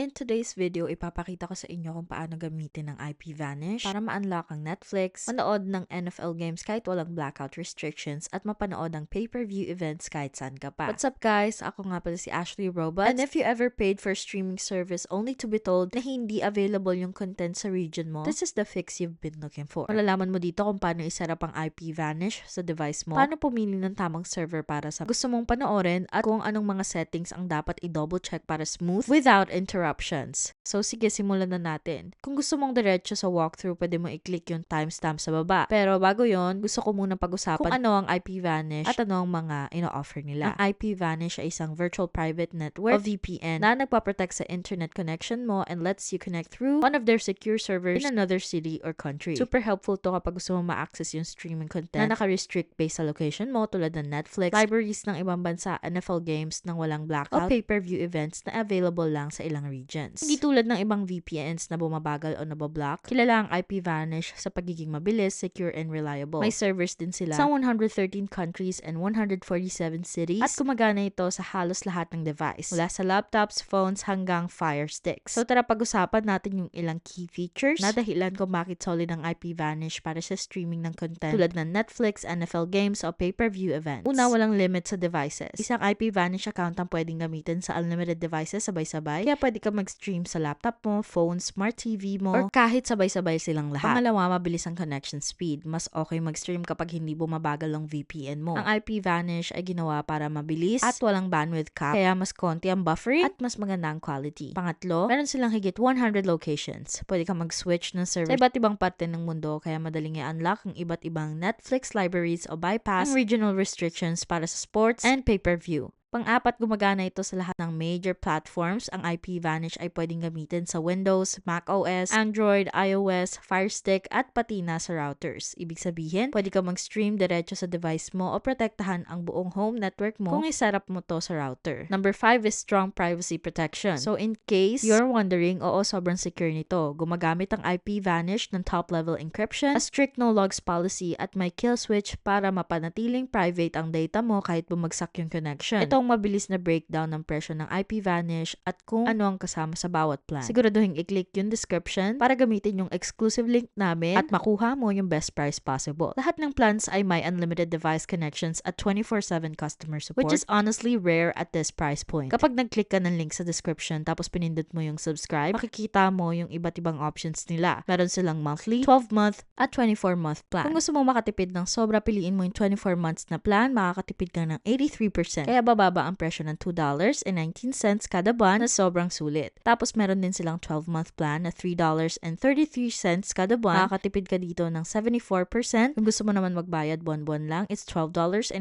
In today's video, ipapakita ko sa inyo kung paano gamitin ang IP Vanish para ma-unlock ang Netflix, manood ng NFL games kahit walang blackout restrictions, at mapanood ang pay-per-view events kahit saan ka pa. What's up guys? Ako nga pala si Ashley Robots. And if you ever paid for streaming service only to be told na hindi available yung content sa region mo, this is the fix you've been looking for. Malalaman mo dito kung paano iset-up ang IP Vanish sa device mo, paano pumili ng tamang server para sa gusto mong panoorin, at kung anong mga settings ang dapat i-double check para smooth without interruptions. So sige, simulan na natin. Kung gusto mong diretso sa walkthrough, pwede mo i-click yung timestamp sa baba. Pero bago yon, gusto ko muna pag-usapan kung ano ang IP Vanish at ano ang mga ino-offer nila. Ang IP Vanish ay isang virtual private network o VPN na nagpaprotect sa internet connection mo and lets you connect through one of their secure servers in another city or country. Super helpful to kapag gusto mo ma-access yung streaming content na naka-restrict based sa location mo tulad ng Netflix, libraries ng ibang bansa, NFL games nang walang blackout, o pay-per-view events na available lang sa ilang regions. Hindi tulad ng ibang VPNs na bumabagal o nabablock, kilala ang IP Vanish sa pagiging mabilis, secure, and reliable. May servers din sila sa 113 countries and 147 cities at gumagana ito sa halos lahat ng device, mula sa laptops, phones, hanggang Fire Sticks. So tara pag-usapan natin yung ilang key features na dahilan kung bakit solid ang IP Vanish para sa streaming ng content tulad ng Netflix, NFL games, o pay-per-view events. Una, walang limit sa devices. Isang IP Vanish account ang pwedeng gamitin sa unlimited devices sabay-sabay, kaya pwede ka mag-stream sa laptop mo, phone, smart TV mo, or kahit sabay-sabay silang lahat. Pangalawa, mabilis ang connection speed. Mas okay mag-stream kapag hindi bumabagal ang VPN mo. Ang IP Vanish ay ginawa para mabilis at walang bandwidth cap, kaya mas konti ang buffering at mas maganda ang quality. Pangatlo, meron silang higit 100 locations. Pwede ka mag-switch ng server sa iba't ibang parte ng mundo, kaya madaling i-unlock ang iba't ibang Netflix libraries o bypass ang regional restrictions para sa sports and pay-per-view. Pang-apat, gumagana ito sa lahat ng major platforms. Ang IP Vanish ay pwedeng gamitin sa Windows, Mac OS, Android, iOS, Fire Stick, at pati na sa routers. Ibig sabihin, pwede ka mag-stream diretso sa device mo o protektahan ang buong home network mo kung iset up mo to sa router. Number 5 is strong privacy protection. So in case you're wondering, oo, sobrang secure nito. Gumagamit ang IP Vanish ng top-level encryption, a strict no-logs policy, at may kill switch para mapanatiling private ang data mo kahit bumagsak yung connection. Ito ang mabilis na breakdown ng presyo ng IP Vanish at kung ano ang kasama sa bawat plan. Siguraduhin i-click yung description para gamitin yung exclusive link namin at makuha mo yung best price possible. Lahat ng plans ay may unlimited device connections at 24-7 customer support which is honestly rare at this price point. Kapag nag-click ka ng link sa description tapos pinindot mo yung subscribe, makikita mo yung iba't ibang options nila. Meron silang monthly, 12-month, at 24-month plan. Kung gusto mo makatipid ng sobra, piliin mo yung 24 months na plan, makakatipid ka ng 83%. Kaya baba bumababa ang presyo ng $2.19 kada buwan na sobrang sulit. Tapos meron din silang 12-month plan na $3.33 kada buwan. Makakatipid ka dito ng 74%. Kung gusto mo naman magbayad buwan-buwan lang, it's $12.99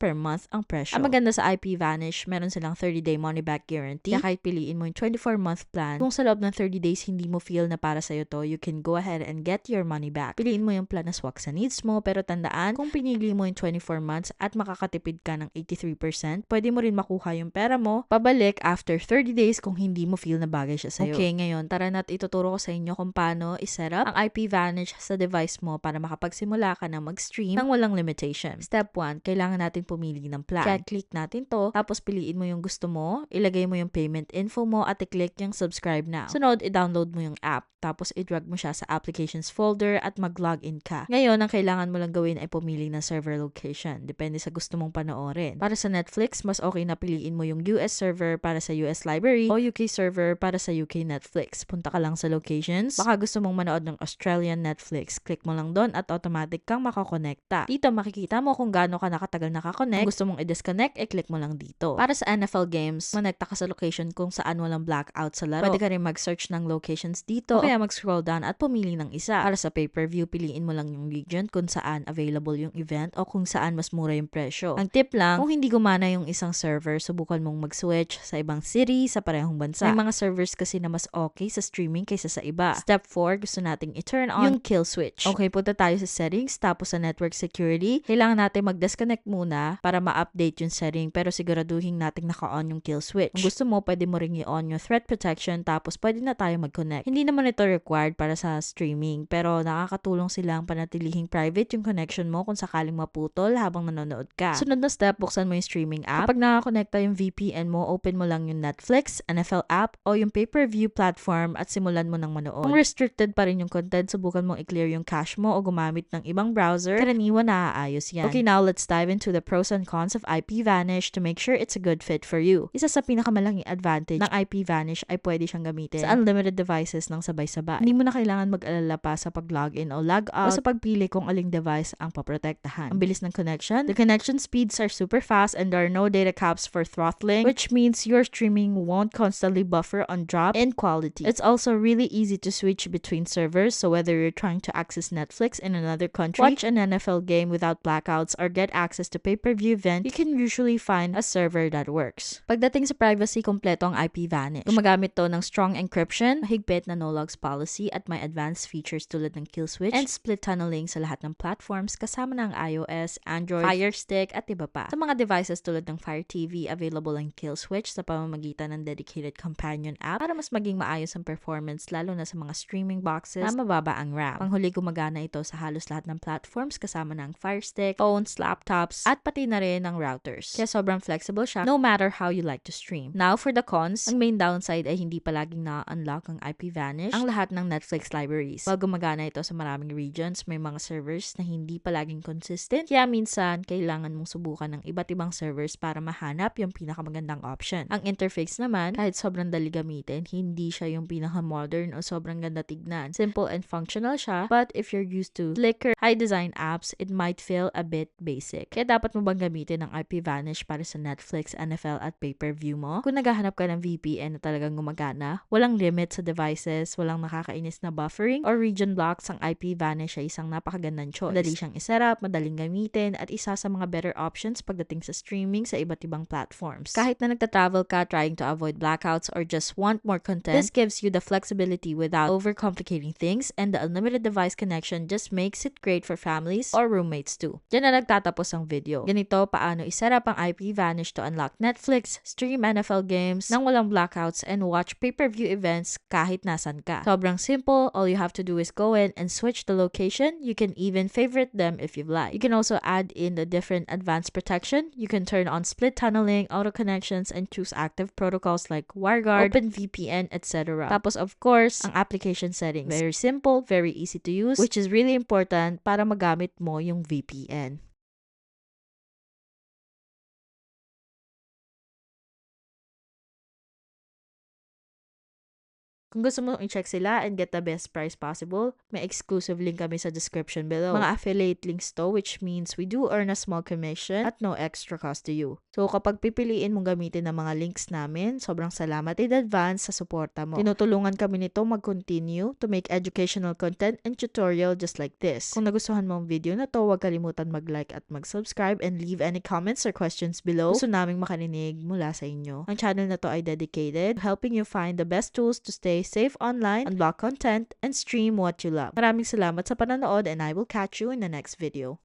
per month ang presyo. Ang maganda sa IP Vanish, meron silang 30-day money-back guarantee. Kaya kahit piliin mo yung 24-month plan, kung sa loob ng 30 days hindi mo feel na para sa'yo to, you can go ahead and get your money back. Piliin mo yung plan na swak sa needs mo, pero tandaan, kung pinili mo yung 24 months at makakatipid ka ng 83%, pwede mo rin makuha yung pera mo pabalik after 30 days kung hindi mo feel na bagay siya sa'yo. Okay, ngayon, tara na't ituturo ko sa inyo kung paano iset up ang IP Vanish sa device mo para makapagsimula ka na mag-stream ng walang limitation. Step 1, kailangan natin pumili ng plan. Kaya click natin to, tapos piliin mo yung gusto mo, ilagay mo yung payment info mo at i-click yung subscribe now. Sunod, i-download mo yung app, tapos i-drag mo siya sa applications folder at mag-login ka. Ngayon, ang kailangan mo lang gawin ay pumili ng server location. Depende sa gusto mong panoorin. Para sa Netflix, mas okay na piliin mo yung US server para sa US library o UK server para sa UK Netflix. Punta ka lang sa locations. Baka gusto mong manood ng Australian Netflix. Click mo lang doon at automatic kang makakonekta. Dito makikita mo kung gaano ka nakatagal nakakonect. Kung gusto mong i-disconnect, i-click mo lang dito. Para sa NFL games, manekta ka sa location kung saan walang blackout sa laro. Pwede ka rin mag-search ng locations dito o kaya mag-scroll down at pumili ng isa. Para sa pay-per-view, piliin mo lang yung region kung saan available yung event o kung saan mas mura yung presyo. Ang tip lang, kung hindi gumana yung isang server, subukan mong mag-switch sa ibang city, sa parehong bansa. May mga servers kasi na mas okay sa streaming kaysa sa iba. Step 4, gusto nating i-turn on yung kill switch. Okay, punta tayo sa settings, tapos sa network security. Kailangan natin mag-disconnect muna para ma-update yung setting, pero siguraduhin nating naka-on yung kill switch. Kung gusto mo, pwede mo ring i-on yung threat protection, tapos pwede na tayo mag-connect. Hindi naman ito required para sa streaming, pero nakakatulong silang panatilihing private yung connection mo kung sakaling maputol habang nanonood ka. Sunod na step, buksan mo yung streaming streaming app. Kapag nakakonekta yung VPN mo, open mo lang yung Netflix, NFL app, o yung pay-per-view platform at simulan mo ng manood. Kung restricted pa rin yung content, subukan mong i-clear yung cache mo o gumamit ng ibang browser. Karaniwan naaayos yan. Okay, now let's dive into the pros and cons of IPVanish to make sure it's a good fit for you. Isa sa pinakamalaking advantage ng IPVanish ay pwede siyang gamitin sa unlimited devices ng sabay-sabay. Hindi mo na kailangan mag-alala pa sa pag-login o log out o sa pagpili kung aling device ang paprotektahan. Ang bilis ng connection. The connection speeds are super fast and there are no data caps for throttling, which means your streaming won't constantly buffer on drop in quality. It's also really easy to switch between servers, so whether you're trying to access Netflix in another country, watch an NFL game without blackouts, or get access to pay-per-view event, you can usually find a server that works. Pagdating sa privacy, kompleto ang IPVanish. Gumagamit to ng strong encryption, mahigpit na no-logs policy, at may advanced features tulad ng kill switch and split tunneling sa lahat ng platforms kasama ng iOS, Android, Fire Stick, at iba pa. Sa mga devices tulad ng Fire TV, available ang kill switch sa pamamagitan ng dedicated companion app para mas maging maayos ang performance lalo na sa mga streaming boxes na mababa ang RAM. Panghuli gumagana ito sa halos lahat ng platforms kasama ng Fire Stick, phones, laptops, at pati na rin ng routers. Kaya sobrang flexible siya no matter how you like to stream. Now for the cons, ang main downside ay hindi palaging na-unlock ang IPVanish ang lahat ng Netflix libraries. While gumagana ito sa maraming regions, may mga servers na hindi palaging consistent. Kaya minsan, kailangan mong subukan ng iba't ibang servers para mahanap yung pinakamagandang option. Ang interface naman, kahit sobrang dali gamitin, hindi siya yung pinaka-modern o sobrang ganda tignan. Simple and functional siya, but if you're used to slicker, high-design apps, it might feel a bit basic. Kaya dapat mo bang gamitin ang IPVanish para sa Netflix, NFL at pay-per-view mo? Kung naghahanap ka ng VPN na talagang gumagana, walang limit sa devices, walang nakakainis na buffering or region blocks, ang IPVanish ay isang napakagandang choice. Madali siyang iset madaling gamitin, at isa sa mga better options pagdating sa streaming sa iba't ibang platforms. Kahit na nagta-travel ka trying to avoid blackouts or just want more content, this gives you the flexibility without overcomplicating things and the unlimited device connection just makes it great for families or roommates too. Diyan na nagtatapos ang video. Ganito paano iset up ang IPVanish to unlock Netflix, stream NFL games nang walang blackouts and watch pay-per-view events kahit nasan ka. Sobrang simple, all you have to do is go in and switch the location. You can even favorite them if you like. You can also add in the different advanced protection. You can turn on split tunneling, auto connections, and choose active protocols like WireGuard, OpenVPN, etc. Tapos of course, ang application settings. Very simple, very easy to use, which is really important para magamit mo yung VPN. Kung gusto mo i-check sila and get the best price possible, may exclusive link kami sa description below. Mga affiliate links to which means we do earn a small commission at no extra cost to you. So kapag pipiliin mong gamitin ng mga links namin, sobrang salamat in advance sa suporta mo. Tinutulungan kami nito mag-continue to make educational content and tutorial just like this. Kung nagustuhan mo ang video na to, huwag kalimutan mag-like at mag-subscribe and leave any comments or questions below. Gusto naming makarinig mula sa inyo. Ang channel na to ay dedicated helping you find the best tools to stay safe online, unblock content, and stream what you love. Maraming salamat sa panonood and I will catch you in the next video.